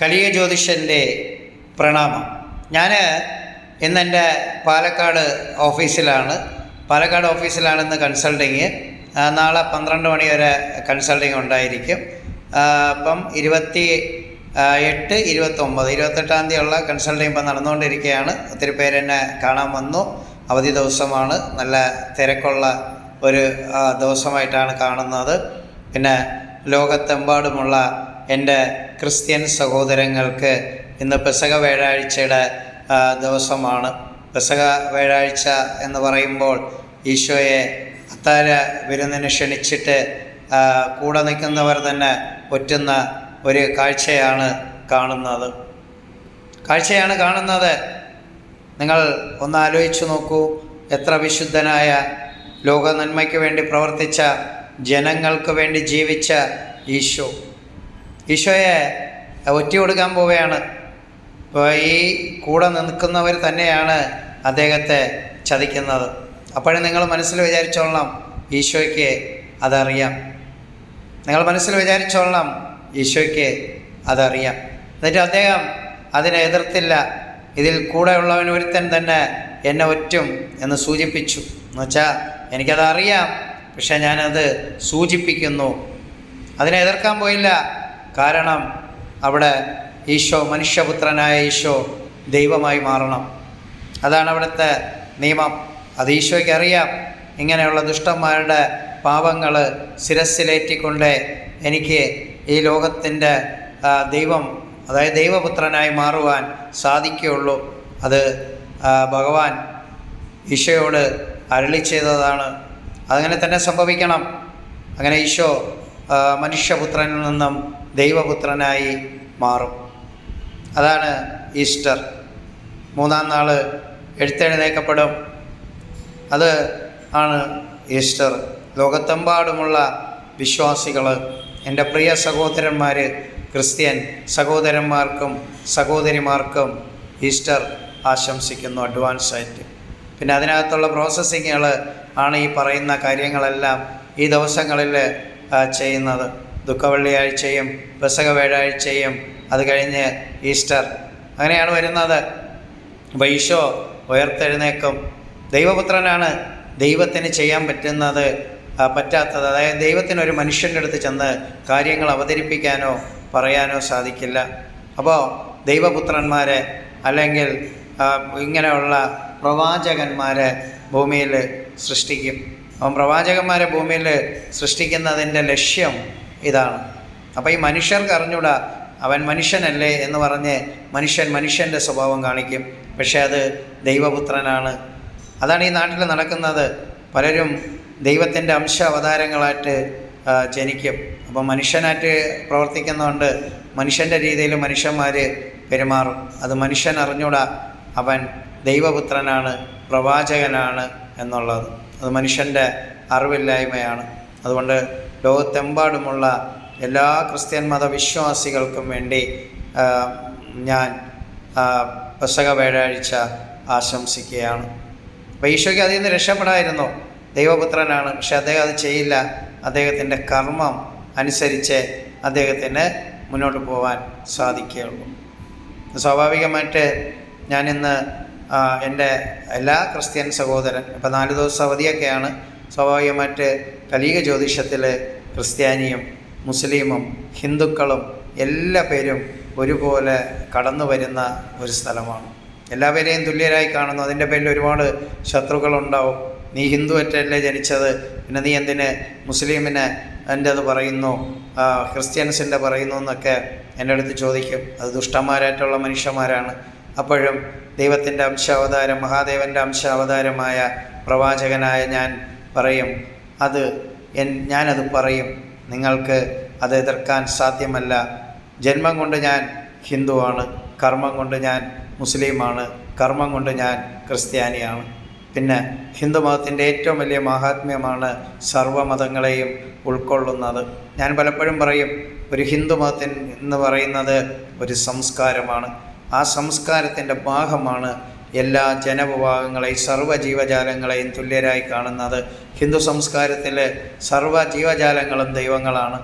കലിയ ജ്യോതിഷന്റെ പ്രണാമം. ഞാൻ ഇന്നെന്റെ പാലക്കാട് ഓഫീസിലാണ്. പാലക്കാട് ഓഫീസിലാണ് ഇന്ന് കൺസൾട്ടിങ് നാളെ പന്ത്രണ്ട് മണി വരെ കൺസൾട്ടിങ് ഉണ്ടായിരിക്കും. അപ്പം ഇരുപത്തി എട്ട് ഇരുപത്തൊമ്പത് ഇരുപത്തെട്ടാം തീയതിയുള്ള കൺസൾട്ടിങ് ഇപ്പം നടന്നുകൊണ്ടിരിക്കുകയാണ്. ഒത്തിരി പേര് എന്നെ കാണാൻ വന്നു. അവധി ദിവസമാണ്. നല്ല തിരക്കുള്ള ഒരു ദിവസമായിട്ടാണ് കാണുന്നത്. പിന്നെ ലോകത്തെമ്പാടുമുള്ള എന്റെ ക്രിസ്ത്യൻ സഹോദരങ്ങൾക്ക് ഇന്ന് പെസക വ്യാഴാഴ്ചയുടെ ആ, ദിവസമാണ്. പെസക വ്യാഴാഴ്ച എന്ന് പറയുമ്പോൾ ഈശോയെ അത്താര വിരുന്നിന് ക്ഷണിച്ചിട്ട് കൂടെ നിൽക്കുന്നവർ തന്നെ ഒറ്റുന്ന ഒരു കാഴ്ചയാണ് കാണുന്നത്. കാഴ്ചയാണ് കാണുന്നത്. നിങ്ങൾ ഒന്ന് ആലോചിച്ചു നോക്കൂ. എത്ര വിശുദ്ധനായ ലോക നന്മയ്ക്ക് വേണ്ടി പ്രവർത്തിച്ച ജനങ്ങൾക്ക് വേണ്ടി ജീവിച്ച ഈശോ. ഈശോയെ ഒറ്റ കൊടുക്കാൻ പോവുകയാണ്. അപ്പോൾ ഈ കൂടെ നിൽക്കുന്നവർ തന്നെയാണ് അദ്ദേഹത്തെ ചതിക്കുന്നത്. അപ്പോഴും നിങ്ങൾ മനസ്സിൽ വിചാരിച്ചോളണം ഈശോയ്ക്ക് അതറിയാം. നിങ്ങൾ മനസ്സിൽ വിചാരിച്ചോളണം ഈശോയ്ക്ക് അതറിയാം. എന്നിട്ട് അദ്ദേഹം അതിനെ എതിർത്തില്ല. ഇതിൽ കൂടെയുള്ളവൻ ഒരുത്തൻ തന്നെ എന്നെ ഒറ്റും എന്ന് സൂചിപ്പിച്ചു. എന്നുവെച്ചാൽ എനിക്കത് അറിയാം പക്ഷെ ഞാനത് സൂചിപ്പിക്കുന്നു. അതിനെ എതിർക്കാൻ പോയില്ല. കാരണം അവിടെ ഈശോ മനുഷ്യപുത്രനായ ഈശോ ദൈവമായി മാറണം. അതാണ് അവിടുത്തെ നിയമം. അത് ഈശോയ്ക്ക് അറിയാം. ഇങ്ങനെയുള്ള ദുഷ്ടന്മാരുടെ പാപങ്ങൾ ശിരസ്സിലേറ്റിക്കൊണ്ട് എനിക്ക് ഈ ലോകത്തിന്റെ ദൈവം അതായത് ദൈവപുത്രനായി മാറുവാൻ സാധിക്കുകയുള്ളൂ. അത് ഭഗവാൻ ഈശോയോട് അരളി ചെയ്തതാണ്. അതങ്ങനെ തന്നെ സംഭവിക്കണം. അങ്ങനെ ഈശോ മനുഷ്യപുത്രനിൽ നിന്നും ദൈവപുത്രനായി മാറും. അതാണ് ഈസ്റ്റർ. മൂന്നാം നാൾ എഴുത്തെഴുന്നേക്കപ്പെടും. അത് ആണ് ഈസ്റ്റർ. ലോകത്തെമ്പാടുമുള്ള വിശ്വാസികൾ എന്റെ പ്രിയ സഹോദരന്മാർ ക്രിസ്ത്യൻ സഹോദരന്മാർക്കും സഹോദരിമാർക്കും ഈസ്റ്റർ ആശംസിക്കുന്നു അഡ്വാൻസ് ആയിട്ട് പിന്നെ അതിനകത്തുള്ള പ്രോസസ്സിങ്ങുകൾ ആണ് ഈ പറയുന്ന കാര്യങ്ങളെല്ലാം ഈ ദിവസങ്ങളിൽ ചെയ്യുന്നത്. ദുഃഖവെള്ളിയാഴ്ചയും പെസക വ്യാഴാഴ്ചയും അത് കഴിഞ്ഞ് ഈസ്റ്റർ. അങ്ങനെയാണ് വരുന്നത്. വൈശോ ഉയർത്തെഴുന്നേക്കും. ദൈവപുത്രനാണ് ദൈവത്തിന് ചെയ്യാൻ പറ്റുന്നത് പറ്റാത്തത്. അതായത് ദൈവത്തിന് ഒരു മനുഷ്യന്റെ അടുത്ത് ചെന്ന് കാര്യങ്ങൾ അവതരിപ്പിക്കാനോ പറയാനോ സാധിക്കില്ല. അപ്പോൾ ദൈവപുത്രന്മാരെ അല്ലെങ്കിൽ ഇങ്ങനെയുള്ള പ്രവാചകന്മാരെ ഭൂമിയിൽ സൃഷ്ടിക്കും. അപ്പം പ്രവാചകന്മാരെ ഭൂമിയിൽ സൃഷ്ടിക്കുന്നതിന്റെ ലക്ഷ്യം ഇതാണ്. അപ്പോൾ ഈ മനുഷ്യർക്ക് അറിഞ്ഞൂടാ അവൻ മനുഷ്യനല്ലേ എന്ന് പറഞ്ഞ് മനുഷ്യൻ മനുഷ്യന്റെ സ്വഭാവം കാണിക്കും. പക്ഷേ അത് ദൈവപുത്രനാണ്. അതാണ് ഈ നാട്ടിൽ നടക്കുന്നത്. പലരും ദൈവത്തിന്റെ അംശ അവതാരങ്ങളായിട്ട് ജനിക്കും. അപ്പോൾ മനുഷ്യനായിട്ട് പ്രവർത്തിക്കുന്നതുകൊണ്ട് മനുഷ്യന്റെ രീതിയിൽ മനുഷ്യന്മാർ പെരുമാറും. അത് മനുഷ്യൻ അറിഞ്ഞൂടാ അവൻ ദൈവപുത്രനാണ് പ്രവാചകനാണ് എന്നുള്ളത്. അത് മനുഷ്യന്റെ അറിവില്ലായ്മയാണ്. അതുകൊണ്ട് ലോകത്തെമ്പാടുമുള്ള എല്ലാ ക്രിസ്ത്യൻ മതവിശ്വാസികൾക്കും വേണ്ടി ഞാൻ പെസക വ്യാഴാഴ്ച ആശംസിക്കുകയാണ്. അപ്പോൾ ഈശോയ്ക്ക് അതിൽ നിന്ന് രക്ഷപ്പെടായിരുന്നു. ദൈവപുത്രനാണ് പക്ഷെ അദ്ദേഹം അത് ചെയ്യില്ല. അദ്ദേഹത്തിന്റെ കർമ്മം അനുസരിച്ച് അദ്ദേഹത്തിന് മുന്നോട്ട് പോകാൻ സാധിക്കുകയുള്ളൂ. സ്വാഭാവികമായിട്ട് ഞാനിന്ന് എന്റെ എല്ലാ ക്രിസ്ത്യൻ സഹോദരൻ ഇപ്പം നാല് ദിവസം അവധിയൊക്കെയാണ്. സ്വാഭാവികമായിട്ട് കലീക ജ്യോതിഷത്തിൽ ക്രിസ്ത്യാനിയും മുസ്ലിമും ഹിന്ദുക്കളും എല്ലാ പേരും ഒരുപോലെ കടന്നു വരുന്ന ഒരു സ്ഥലമാണ്. എല്ലാവരെയും തുല്യരായി കാണുന്നു. അതിന്റെ പേരിൽ ഒരുപാട് ശത്രുക്കളുണ്ടാവും. നീ ഹിന്ദു അറ്റല്ലേ ജനിച്ചത്? പിന്നെ നീ എന്തിന് മുസ്ലിമിന് എന്റെ അത് പറയുന്നു ക്രിസ്ത്യൻസിന്റെ പറയുന്നു എന്നൊക്കെ എന്റെ അടുത്ത് ചോദിക്കും. അത് ദുഷ്ടന്മാരായിട്ടുള്ള മനുഷ്യന്മാരാണ്. അപ്പോഴും ദൈവത്തിന്റെ അംശാവതാരം മഹാദേവന്റെ അംശാവതാരമായ പ്രവാചകനായ ഞാൻ പറയും അത് എൻ ഞാനത് പറയും. നിങ്ങൾക്ക് അത് എതിർക്കാൻ സാധ്യമല്ല. ജന്മം കൊണ്ട് ഞാൻ ഹിന്ദുവാണ് കർമ്മം കൊണ്ട് ഞാൻ മുസ്ലിമാണ് കർമ്മം കൊണ്ട് ഞാൻ ക്രിസ്ത്യാനിയാണ്. പിന്നെ ഹിന്ദുമതത്തിന്റെ ഏറ്റവും വലിയ മഹാത്മ്യമാണ് സർവമതങ്ങളെയും ഉൾക്കൊള്ളുന്നത്. ഞാൻ പലപ്പോഴും പറയും ഒരു ഹിന്ദുമതത്തിൻ എന്ന് പറയുന്നത് ഒരു സംസ്കാരമാണ്. ആ സംസ്കാരത്തിന്റെ ഭാഗമാണ് എല്ലാ ജനവിഭാഗങ്ങളെയും സർവ ജീവജാലങ്ങളെയും തുല്യരായി കാണുന്നത് ഹിന്ദു സംസ്കാരത്തിലെ സർവ ജീവജാലങ്ങളും ദൈവങ്ങളാണ്.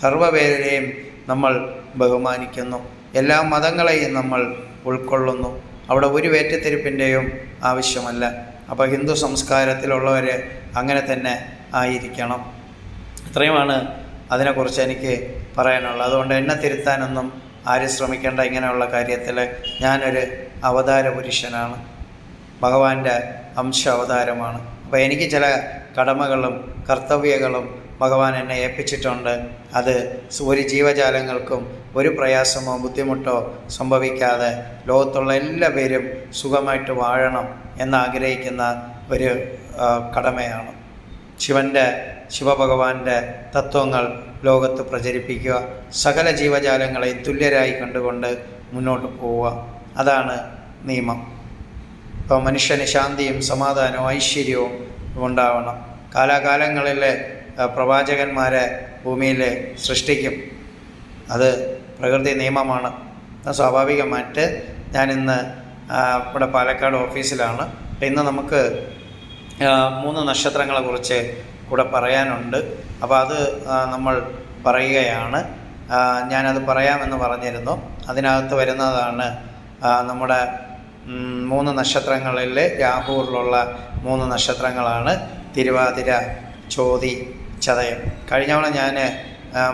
സർവപേരെയും നമ്മൾ ബഹുമാനിക്കുന്നു. എല്ലാ മതങ്ങളെയും നമ്മൾ ഉൾക്കൊള്ളുന്നു. അവിടെ ഒരു വേറ്റത്തിരിപ്പിന്റെയും ആവശ്യമല്ല. അപ്പോൾ ഹിന്ദു സംസ്കാരത്തിലുള്ളവർ അങ്ങനെ തന്നെ ആയിരിക്കണം. ഇത്രയുമാണ് അതിനെക്കുറിച്ച് എനിക്ക് പറയാനുള്ളത്. അതുകൊണ്ട് എന്നെ തിരുത്താനൊന്നും ആരും ശ്രമിക്കേണ്ട ഇങ്ങനെയുള്ള കാര്യത്തിൽ ഞാനൊരു അവതാര പുരുഷനാണ് ഭഗവാന്റെ അംശ അവതാരമാണ് അപ്പോൾ എനിക്ക് ചില കടമകളും കർത്തവ്യങ്ങളും ഭഗവാൻ എന്നെ ഏൽപ്പിച്ചിട്ടുണ്ട്. അത് ഒരു ജീവജാലങ്ങൾക്കും ഒരു പ്രയാസമോ ബുദ്ധിമുട്ടോ സംഭവിക്കാതെ ലോകത്തുള്ള എല്ലാ പേരും സുഖമായിട്ട് വാഴണം എന്നാഗ്രഹിക്കുന്ന ഒരു കടമയാണ്. ശിവന്റെ ശിവഭഗവാന്റെ തത്വങ്ങൾ ലോകത്ത് പ്രചരിപ്പിക്കുക സകല ജീവജാലങ്ങളെയും തുല്യരായി കണ്ടുകൊണ്ട് മുന്നോട്ട് പോവുക. അതാണ് നിയമം. ഇപ്പോൾ മനുഷ്യന് ശാന്തിയും സമാധാനവും ഐശ്വര്യവും ഉണ്ടാവണം. കാലാകാലങ്ങളിൽ പ്രവാചകന്മാരെ ഭൂമിയിൽ സൃഷ്ടിക്കും. അത് പ്രകൃതി നിയമമാണ്. സ്വാഭാവികമായിട്ട് ഞാനിന്ന് ഇവിടെ പാലക്കാട് ഓഫീസിലാണ്. ഇന്ന് നമുക്ക് മൂന്ന് നക്ഷത്രങ്ങളെക്കുറിച്ച് കൂടെ പറയാനുണ്ട്. അപ്പോൾ അത് നമ്മൾ പറയുകയാണ്. ഞാനത് പറയാമെന്ന് പറഞ്ഞിരുന്നു. അതിനകത്ത് വരുന്നതാണ് നമ്മുടെ മൂന്ന് നക്ഷത്രങ്ങളിൽ രാഹുറിലുള്ള മൂന്ന് നക്ഷത്രങ്ങളാണ്. തിരുവാതിര ചോതി ചതയം. കഴിഞ്ഞ തവണ ഞാൻ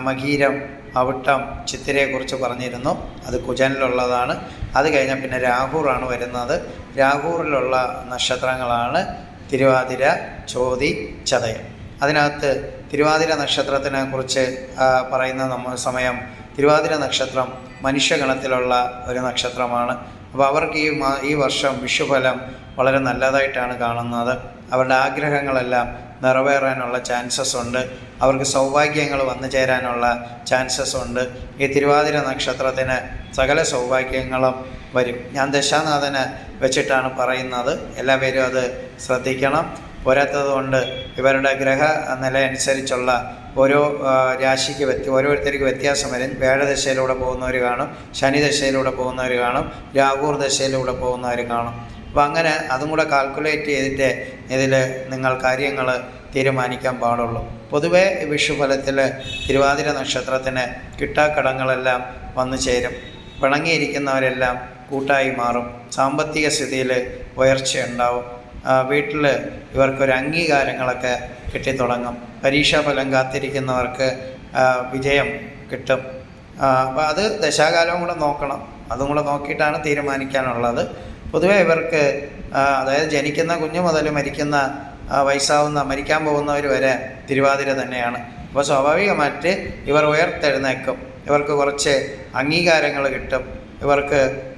മകീരം അവിട്ടം ചിത്തിരയെക്കുറിച്ച് പറഞ്ഞിരുന്നു. അത് കുജനിലുള്ളതാണ്. അത് കഴിഞ്ഞാൽ പിന്നെ രാഹൂറാണ് വരുന്നത്. രാഹൂറിലുള്ള നക്ഷത്രങ്ങളാണ് തിരുവാതിര ചോതി ചതയം. അതിനകത്ത് തിരുവാതിര നക്ഷത്രത്തിനെ കുറിച്ച് പറയുന്ന നമ്മ സമയം തിരുവാതിര നക്ഷത്രം മനുഷ്യഗണത്തിലുള്ള ഒരു നക്ഷത്രമാണ്. അപ്പോൾ അവർക്ക് ഈ ഈ വർഷം വിഷുഫലം വളരെ നല്ലതായിട്ടാണ് കാണുന്നത്. അവരുടെ ആഗ്രഹങ്ങളെല്ലാം നിറവേറാനുള്ള ചാൻസസ് ഉണ്ട്. അവർക്ക് സൗഭാഗ്യങ്ങൾ വന്നു ചേരാനുള്ള ചാൻസസ് ഉണ്ട്. ഈ തിരുവാതിര നക്ഷത്രത്തിന് സകല സൗഭാഗ്യങ്ങളും വരും. ഞാൻ ദശാനാഥന് വെച്ചിട്ടാണ് പറയുന്നത്. എല്ലാ പേരും അത് ശ്രദ്ധിക്കണം. പോരാത്തതുകൊണ്ട് ഇവരുടെ ഗ്രഹ നില അനുസരിച്ചുള്ള ഓരോ രാശിക്ക് വ്യത്യ ഓരോരുത്തർക്ക് വ്യത്യാസം വരും. വേഴദശയിലൂടെ പോകുന്നവർ കാണും ശനി ദശയിലൂടെ പോകുന്നവർ കാണും രാഹൂർ ദശയിലൂടെ പോകുന്നവർ കാണും. അപ്പോൾ അങ്ങനെ അതും കൂടെ കാൽക്കുലേറ്റ് ചെയ്തിട്ട് ഇതിൽ നിങ്ങൾ കാര്യങ്ങൾ തീരുമാനിക്കാൻ പാടുള്ളൂ. പൊതുവേ വിഷുഫലത്തിൽ തിരുവാതിര നക്ഷത്രത്തിന് കിട്ടാക്കടങ്ങളെല്ലാം വന്നു ചേരും. പിണങ്ങിയിരിക്കുന്നവരെല്ലാം കൂട്ടായി മാറും. സാമ്പത്തിക സ്ഥിതിയിൽ ഉയർച്ചയുണ്ടാവും. വീട്ടിൽ ഇവർക്കൊരു അംഗീകാരങ്ങളൊക്കെ കിട്ടിത്തുടങ്ങും. പരീക്ഷാഫലം കാത്തിരിക്കുന്നവർക്ക് വിജയം കിട്ടും. അപ്പോൾ അത് ദശാകാലവും കൂടെ നോക്കണം. അതും കൂടെ നോക്കിയിട്ടാണ് തീരുമാനിക്കാനുള്ളത്. പൊതുവെ ഇവർക്ക് അതായത് ജനിക്കുന്ന കുഞ്ഞു മുതൽ മരിക്കുന്ന വയസ്സാവുന്ന മരിക്കാൻ പോകുന്നവർ വരെ തിരുവാതിര തന്നെയാണ്. അപ്പോൾ സ്വാഭാവികമായിട്ട് ഇവർ ഉയർത്തെഴുന്നേക്കും ഇവർക്ക് കുറച്ച് അംഗീകാരങ്ങൾ കിട്ടും. ഇവർക്ക്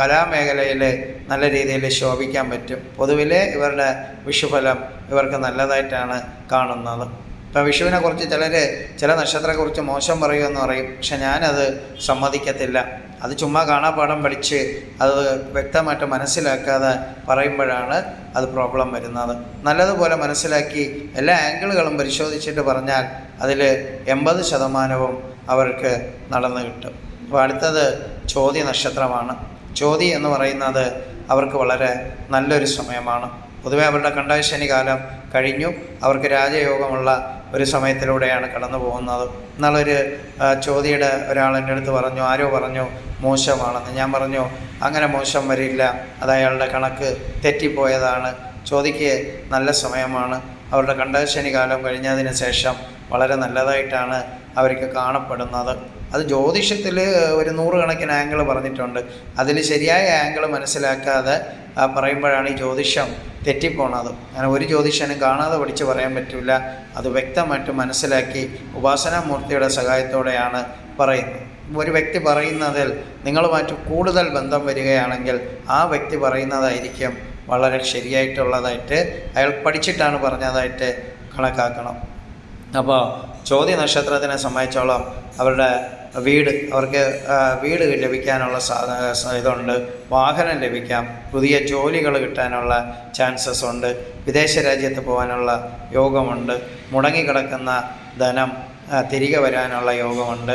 കലാമേഖലയിൽ നല്ല രീതിയിൽ ശോഭിക്കാൻ പറ്റും. പൊതുവിലെ ഇവരുടെ വിഷുഫലം ഇവർക്ക് നല്ലതായിട്ടാണ് കാണുന്നത്. ഇപ്പം വിഷുവിനെ കുറിച്ച് ചിലർ ചില നക്ഷത്രത്തെക്കുറിച്ച് മോശം പറയുമെന്ന് പറയും. പക്ഷെ ഞാനത് സമ്മതിക്കത്തില്ല. അത് ചുമ്മാ കാണാപ്പാടം പഠിച്ച് അത് വ്യക്തമായിട്ട് മനസ്സിലാക്കാതെ പറയുമ്പോഴാണ് അത് പ്രോബ്ലം വരുന്നത്. നല്ലതുപോലെ മനസ്സിലാക്കി എല്ലാ ആംഗിളുകളും പരിശോധിച്ചിട്ട് പറഞ്ഞാൽ അതിൽ എൺപത് ശതമാനവും അവർക്ക് നടന്നു കിട്ടും. അപ്പോൾ അടുത്തത് ചോതി നക്ഷത്രമാണ് ചോതി എന്ന് പറയുന്നത് അവർക്ക് വളരെ നല്ലൊരു സമയമാണ്. പൊതുവെ അവരുടെ കണ്ടാശനി കാലം കഴിഞ്ഞു. അവർക്ക് രാജയോഗമുള്ള ഒരു സമയത്തിലൂടെയാണ് കടന്നു പോകുന്നത്. എന്നാളൊരു ചോദ്യയുടെ ഒരാൾ എന്റെ അടുത്ത് പറഞ്ഞു ആരോ പറഞ്ഞു മോശമാണെന്ന്. ഞാൻ പറഞ്ഞു അങ്ങനെ മോശം വരില്ല. അത് അയാളുടെ കണക്ക് തെറ്റിപ്പോയതാണ്. ചോദിക്ക് നല്ല സമയമാണ്. അവരുടെ കണ്ടശനി കാലം കഴിഞ്ഞതിന് ശേഷം വളരെ നല്ലതായിട്ടാണ് അവർക്ക് കാണപ്പെടുന്നത്. അത് ജ്യോതിഷത്തിൽ ഒരു നൂറുകണക്കിന് ആംഗിൾ പറഞ്ഞിട്ടുണ്ട്. അതിൽ ശരിയായ ആംഗിൾ മനസ്സിലാക്കാതെ പറയുമ്പോഴാണ് ഈ ജ്യോതിഷം തെറ്റിപ്പോണത്. അങ്ങനെ ഒരു ജ്യോതിഷനും കാണാതെ പഠിച്ച് പറയാൻ പറ്റില്ല അത് വ്യക്തമായിട്ട് മനസ്സിലാക്കി ഉപാസനാമൂർത്തിയുടെ സഹായത്തോടെയാണ് പറയുന്നത്. ഒരു വ്യക്തി പറയുന്നതിൽ നിങ്ങളുമായിട്ട് കൂടുതൽ ബന്ധം വരികയാണെങ്കിൽ ആ വ്യക്തി പറയുന്നതായിരിക്കും വളരെ ശരിയായിട്ടുള്ളതായിട്ട് അയാൾ പഠിച്ചിട്ടാണ് പറഞ്ഞതായിട്ട് കണക്കാക്കണം. അപ്പോൾ ചോദ്യ നക്ഷത്രത്തിനെ സംബന്ധിച്ചോളം അവരുടെ വീട് അവർക്ക് വീട് ലഭിക്കാനുള്ള ഇതുണ്ട്. വാഹനം ലഭിക്കാം. പുതിയ ജോലികൾ കിട്ടാനുള്ള ചാൻസസ് ഉണ്ട്. വിദേശ രാജ്യത്ത് പോകാനുള്ള യോഗമുണ്ട്. മുടങ്ങിക്കിടക്കുന്ന ധനം തിരികെ വരാനുള്ള യോഗമുണ്ട്.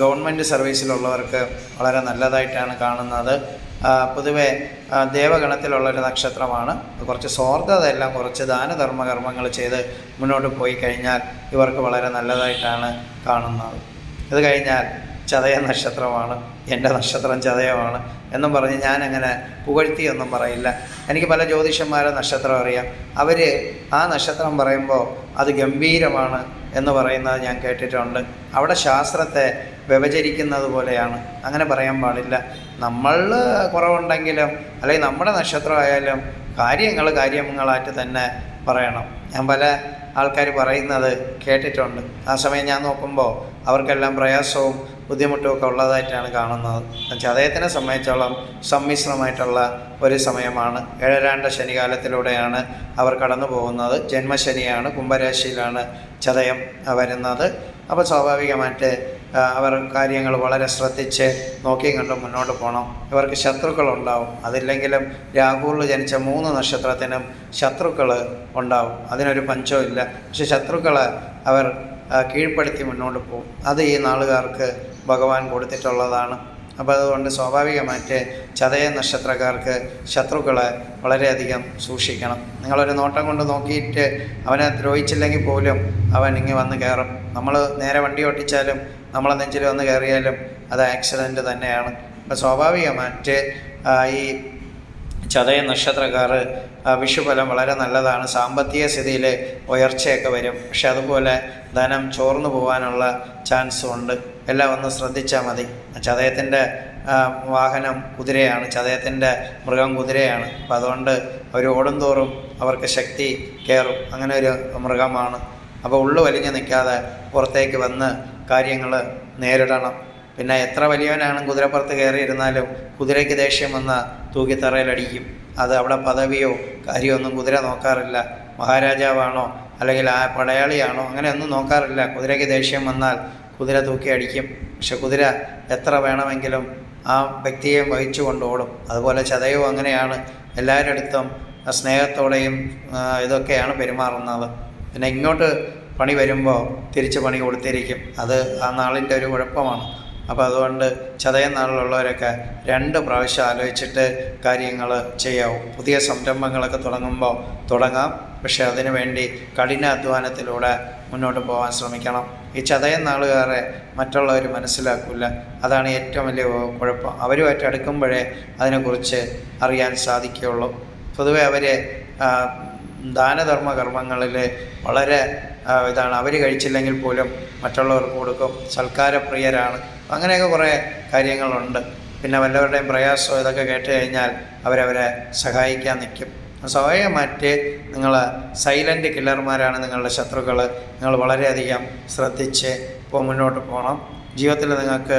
ഗവൺമെന്റ് സർവീസിലുള്ളവർക്ക് വളരെ നല്ലതായിട്ടാണ് കാണുന്നത്. പൊതുവെ ദേവഗണത്തിലുള്ള ഒരു നക്ഷത്രമാണ്. കുറച്ച് സ്വാർത്ഥതയെല്ലാം കുറച്ച് ദാനധർമ്മകർമ്മങ്ങൾ ചെയ്ത് മുന്നോട്ട് പോയി കഴിഞ്ഞാൽ ഇവർക്ക് വളരെ നല്ലതായിട്ടാണ് കാണുന്നത്. ഇത് കഴിഞ്ഞാൽ ചതയ നക്ഷത്രമാണ് എന്റെ നക്ഷത്രം ചതയമാണ് എന്നും പറഞ്ഞ് ഞാനങ്ങനെ പുകഴ്ത്തിയൊന്നും പറയില്ല. എനിക്ക് പല ജ്യോതിഷന്മാരെ നക്ഷത്രം അറിയാം. അവർ ആ നക്ഷത്രം പറയുമ്പോൾ അത് ഗംഭീരമാണ് എന്ന് പറയുന്നത് ഞാൻ കേട്ടിട്ടുണ്ട്. അവിടെ ശാസ്ത്രത്തെ വ്യവചരിക്കുന്നത് പോലെയാണ്. അങ്ങനെ പറയാൻ പാടില്ല. നമ്മൾ കുറവുണ്ടെങ്കിലും അല്ലെങ്കിൽ നമ്മുടെ നക്ഷത്രമായാലും കാര്യങ്ങൾ കാര്യങ്ങളായിട്ട് തന്നെ പറയണം. ഞാൻ പല ആൾക്കാർ പറയുന്നത് കേട്ടിട്ടുണ്ട്. ആ സമയം ഞാൻ നോക്കുമ്പോൾ അവർക്കെല്ലാം പ്രയാസവും ബുദ്ധിമുട്ടും ഒക്കെ ഉള്ളതായിട്ടാണ് കാണുന്നത്. എന്നുവെച്ചാൽ അദ്ദേഹത്തിനെ സംബന്ധിച്ചോളം സമ്മിശ്രമായിട്ടുള്ള ഒരു സമയമാണ്. ഏഴരാണ്ട ശനികാലത്തിലൂടെയാണ് അവർ കടന്നു പോകുന്നത് ജന്മശനിയാണ് കുംഭരാശിയിലാണ് ചതയം വരുന്നത്. അപ്പോൾ സ്വാഭാവികമായിട്ട് അവർ കാര്യങ്ങൾ വളരെ ശ്രദ്ധിച്ച് നോക്കിയും കണ്ടും മുന്നോട്ട് പോകണം ഇവർക്ക് ശത്രുക്കളുണ്ടാവും. അതില്ലെങ്കിലും രാഹുലിൽ ജനിച്ച മൂന്ന് നക്ഷത്രത്തിനും ശത്രുക്കൾ ഉണ്ടാവും. അതിനൊരു പഞ്ചവും ഇല്ല. പക്ഷെ ശത്രുക്കളെ അവർ കീഴ്പ്പെടുത്തി മുന്നോട്ട് പോകും അത് ഈ നാളുകാർക്ക് ഭഗവാൻ കൊടുത്തിട്ടുള്ളതാണ്. അപ്പോൾ അതുകൊണ്ട് സ്വാഭാവികമായിട്ട് ചതയ നക്ഷത്രക്കാർക്ക് ശത്രുക്കളെ വളരെയധികം സൂക്ഷിക്കണം. നിങ്ങളൊരു നോട്ടം കൊണ്ട് നോക്കിയിട്ട് അവനെ ദ്രോഹിച്ചില്ലെങ്കിൽ പോലും അവൻ ഇങ്ങ് വന്ന് കയറും. നമ്മൾ നേരെ വണ്ടി ഓട്ടിച്ചാലും നമ്മളെ നെഞ്ചിൽ വന്ന് കയറിയാലും അത് ആക്സിഡന്റ് തന്നെയാണ്. അപ്പോൾ സ്വാഭാവികമായിട്ട് ഈ ചതയ നക്ഷത്രക്കാർ വിഷുഫലം വളരെ നല്ലതാണ്. സാമ്പത്തിക സ്ഥിതിയിൽ ഉയർച്ചയൊക്കെ വരും. പക്ഷെ അതുപോലെ ധനം ചോർന്നു പോകാനുള്ള ചാൻസും ഉണ്ട്. എല്ലാം ഒന്ന് ശ്രദ്ധിച്ചാൽ മതി. ചതയത്തിന്റെ വാഹനം കുതിരയാണ്. ചതയത്തിന്റെ മൃഗം കുതിരയാണ്. അപ്പം അതുകൊണ്ട് അവർ ഓടുംതോറും അവർക്ക് ശക്തി കയറും. അങ്ങനെ ഒരു മൃഗമാണ് അപ്പോൾ ഉള്ളു വലിഞ്ഞു നിൽക്കാതെ പുറത്തേക്ക് വന്ന് കാര്യങ്ങൾ നേരിടണം. പിന്നെ എത്ര വലിയവനാണ് കുതിരപ്പുറത്ത് കയറിയിരുന്നാലും കുതിരയ്ക്ക് ദേഷ്യം വന്ന് തൂക്കിത്തറയിലടിക്കും അത് അവിടെ പദവിയോ കാര്യമൊന്നും കുതിര നോക്കാറില്ല. മഹാരാജാവാണോ അല്ലെങ്കിൽ ആ പടയാളിയാണോ അങ്ങനെയൊന്നും നോക്കാറില്ല. കുതിരയ്ക്ക് ദേഷ്യം വന്നാൽ കുതിര തൂക്കി അടിക്കും. പക്ഷെ കുതിര എത്ര വേണമെങ്കിലും ആ വ്യക്തിയെ വഹിച്ചു കൊണ്ടോടും അതുപോലെ ചതയവും അങ്ങനെയാണ് എല്ലാവരുടെ അടുത്തും സ്നേഹത്തോടെയും ഇതൊക്കെയാണ് പെരുമാറുന്നത്. പിന്നെ ഇങ്ങോട്ട് പണി വരുമ്പോൾ തിരിച്ച് പണി കൊടുത്തിരിക്കും. അത് ആ നാളിന്റെ ഒരു കുഴപ്പമാണ്. അപ്പോൾ അതുകൊണ്ട് ചതയ നാളിലുള്ളവരൊക്കെ രണ്ട് പ്രാവശ്യം ആലോചിച്ചിട്ട് കാര്യങ്ങൾ ചെയ്യാവും. പുതിയ സംരംഭങ്ങളൊക്കെ തുടങ്ങുമ്പോൾ തുടങ്ങാം. പക്ഷേ അതിനു വേണ്ടി കഠിനാധ്വാനത്തിലൂടെ മുന്നോട്ട് പോകാൻ ശ്രമിക്കണം. ഈ ചതയം നാളുകാരെ മറ്റുള്ളവർ മനസ്സിലാക്കില്ല അതാണ് ഏറ്റവും വലിയ കുഴപ്പം. അവരുമായിട്ട് അടുക്കുമ്പോഴേ അതിനെക്കുറിച്ച് അറിയാൻ സാധിക്കുകയുള്ളൂ. പൊതുവെ അവർ ദാനധർമ്മ കർമ്മങ്ങളിൽ വളരെ ഇതാണ്. അവർ കഴിച്ചില്ലെങ്കിൽ പോലും മറ്റുള്ളവർക്ക് കൊടുക്കും. സൽക്കാരപ്രിയരാണ്. അങ്ങനെയൊക്കെ കുറേ കാര്യങ്ങളുണ്ട്. പിന്നെ വല്ലവരുടെയും പ്രയാസം ഇതൊക്കെ കേട്ട് കഴിഞ്ഞാൽ അവരവരെ സഹായിക്കാൻ നിൽക്കും. സ്വയം മാറ്റി നിങ്ങൾ സൈലന്റ് കില്ലർമാരാണ് നിങ്ങളുടെ ശത്രുക്കൾ നിങ്ങൾ വളരെയധികം ശ്രദ്ധിച്ച് ഇപ്പോൾ മുന്നോട്ട് പോകണം. ജീവിതത്തിൽ നിങ്ങൾക്ക്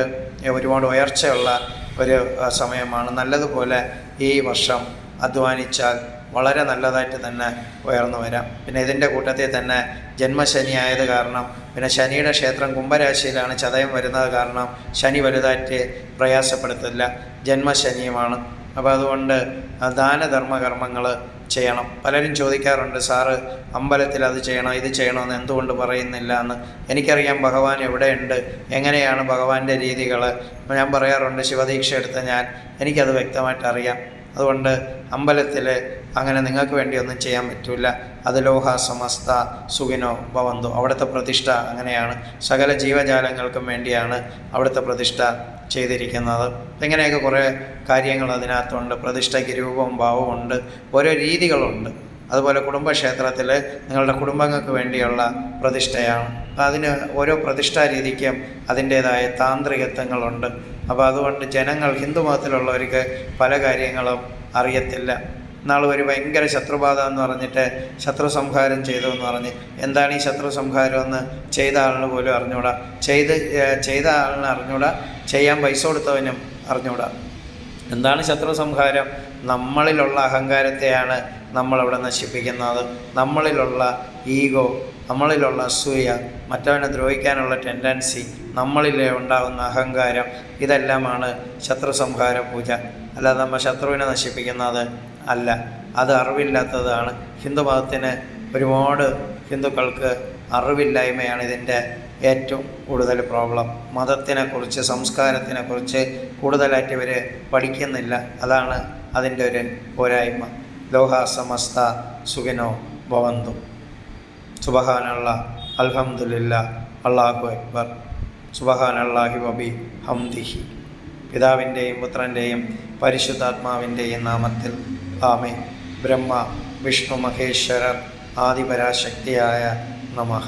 ഒരുപാട് ഉയർച്ചയുള്ള ഒരു സമയമാണ്. നല്ലതുപോലെ ഈ വർഷം അധ്വാനിച്ചാൽ വളരെ നല്ലതായിട്ട് തന്നെ ഉയർന്നു വരാം. പിന്നെ ഇതിന്റെ കൂട്ടത്തിൽ തന്നെ ജന്മശനി ആയത് കാരണം പിന്നെ ശനിയുടെ ക്ഷേത്രം കുംഭരാശിയിലാണ് ചതയം വരുന്നത് കാരണം ശനി വലുതായിട്ട് പ്രയാസപ്പെടുത്തില്ല. ജന്മശനിയുമാണ്. അപ്പോൾ അതുകൊണ്ട് ദാനധർമ്മ കർമ്മങ്ങൾ ചെയ്യണം. പലരും ചോദിക്കാറുണ്ട് സാറ് അമ്പലത്തിൽ അത് ചെയ്യണം ഇത് ചെയ്യണമെന്ന് എന്തുകൊണ്ട് പറയുന്നില്ല എന്ന്? എനിക്കറിയാം ഭഗവാൻ എവിടെയുണ്ട് എങ്ങനെയാണ് ഭഗവാന്റെ രീതികൾ. ഞാൻ പറയാറുണ്ട് ശിവദീക്ഷ എടുത്ത ഞാൻ എനിക്കത് വ്യക്തമായിട്ട് അറിയാം. അതുകൊണ്ട് അമ്പലത്തിൽ അങ്ങനെ നിങ്ങൾക്ക് വേണ്ടി ഒന്നും ചെയ്യാൻ പറ്റില്ല അത് ലോഹ സമസ്ത സുഖിനോ ഭവന്തു. അവിടുത്തെ പ്രതിഷ്ഠ അങ്ങനെയാണ്. സകല ജീവജാലങ്ങൾക്കും വേണ്ടിയാണ് അവിടുത്തെ പ്രതിഷ്ഠ ചെയ്തിരിക്കുന്നത്. ഇങ്ങനെയൊക്കെ കുറേ കാര്യങ്ങൾ അതിനകത്തുണ്ട്. പ്രതിഷ്ഠയ്ക്ക് രൂപവും ഭാവവും ഉണ്ട്. ഓരോ രീതികളുണ്ട്. അതുപോലെ കുടുംബക്ഷേത്രത്തിൽ നിങ്ങളുടെ കുടുംബങ്ങൾക്ക് വേണ്ടിയുള്ള പ്രതിഷ്ഠയാണ്. അപ്പം അതിന് ഓരോ പ്രതിഷ്ഠാ രീതിക്കും അതിന്റേതായ താന്ത്രികത്വങ്ങളുണ്ട്. അപ്പോൾ അതുകൊണ്ട് ജനങ്ങൾ ഹിന്ദു മതത്തിലുള്ളവർക്ക് പല കാര്യങ്ങളും അറിയത്തില്ല. നാൾ ഒരു ഭയങ്കര ശത്രുബാധ എന്ന് പറഞ്ഞിട്ട് ശത്രു സംഹാരം ചെയ്തു എന്ന് പറഞ്ഞ് എന്താണ് ഈ ശത്രു സംഹാരം എന്ന് ചെയ്ത ആളിന് പോലും അറിഞ്ഞൂടാ. ചെയ്ത് ചെയ്ത ആളിന് അറിഞ്ഞൂടാ. ചെയ്യാൻ പൈസ കൊടുത്തവനും അറിഞ്ഞൂടാ. എന്താണ് ശത്രു സംഹാരം നമ്മളിലുള്ള അഹങ്കാരത്തെയാണ് നമ്മളവിടെ നശിപ്പിക്കുന്നത്. നമ്മളിലുള്ള ഈഗോ നമ്മളിലുള്ള അസൂയ മറ്റവനെ ദ്രോഹിക്കാനുള്ള ടെൻഡൻസി നമ്മളിൽ ഉണ്ടാകുന്ന അഹങ്കാരം ഇതെല്ലാമാണ് ശത്രു സംഹാര പൂജ അല്ലാതെ നമ്മൾ ശത്രുവിനെ നശിപ്പിക്കുന്നത് അല്ല അത് അറിവില്ലാത്തതാണ്. ഹിന്ദു മതത്തിന് ഒരുപാട് ഹിന്ദുക്കൾക്ക് അറിവില്ലായ്മയാണ് ഇതിന്റെ ഏറ്റവും കൂടുതൽ പ്രോബ്ലം. മതത്തിനെക്കുറിച്ച് സംസ്കാരത്തിനെക്കുറിച്ച് കൂടുതലായിട്ട് ഇവർ പഠിക്കുന്നില്ല. അതാണ് അതിന്റെ ഒരു പോരായ്മ. ലോഹാസമസ്ത സുഖിനോ ഭവന്തു. സുബഹാനുള്ള അൽഹമുല്ല അള്ളാഹു അക്ബർ. സുബഹാനല്ലാഹി വബി ഹംദിഹി. പിതാവിന്റെയും പുത്രന്റെയും പരിശുദ്ധാത്മാവിന്റെയും നാമത്തിൽ ആമേ ബ്രഹ്മ വിഷ്ണു മഹേശ്വരർ ആദിപരാശക്തിയായ നമഃ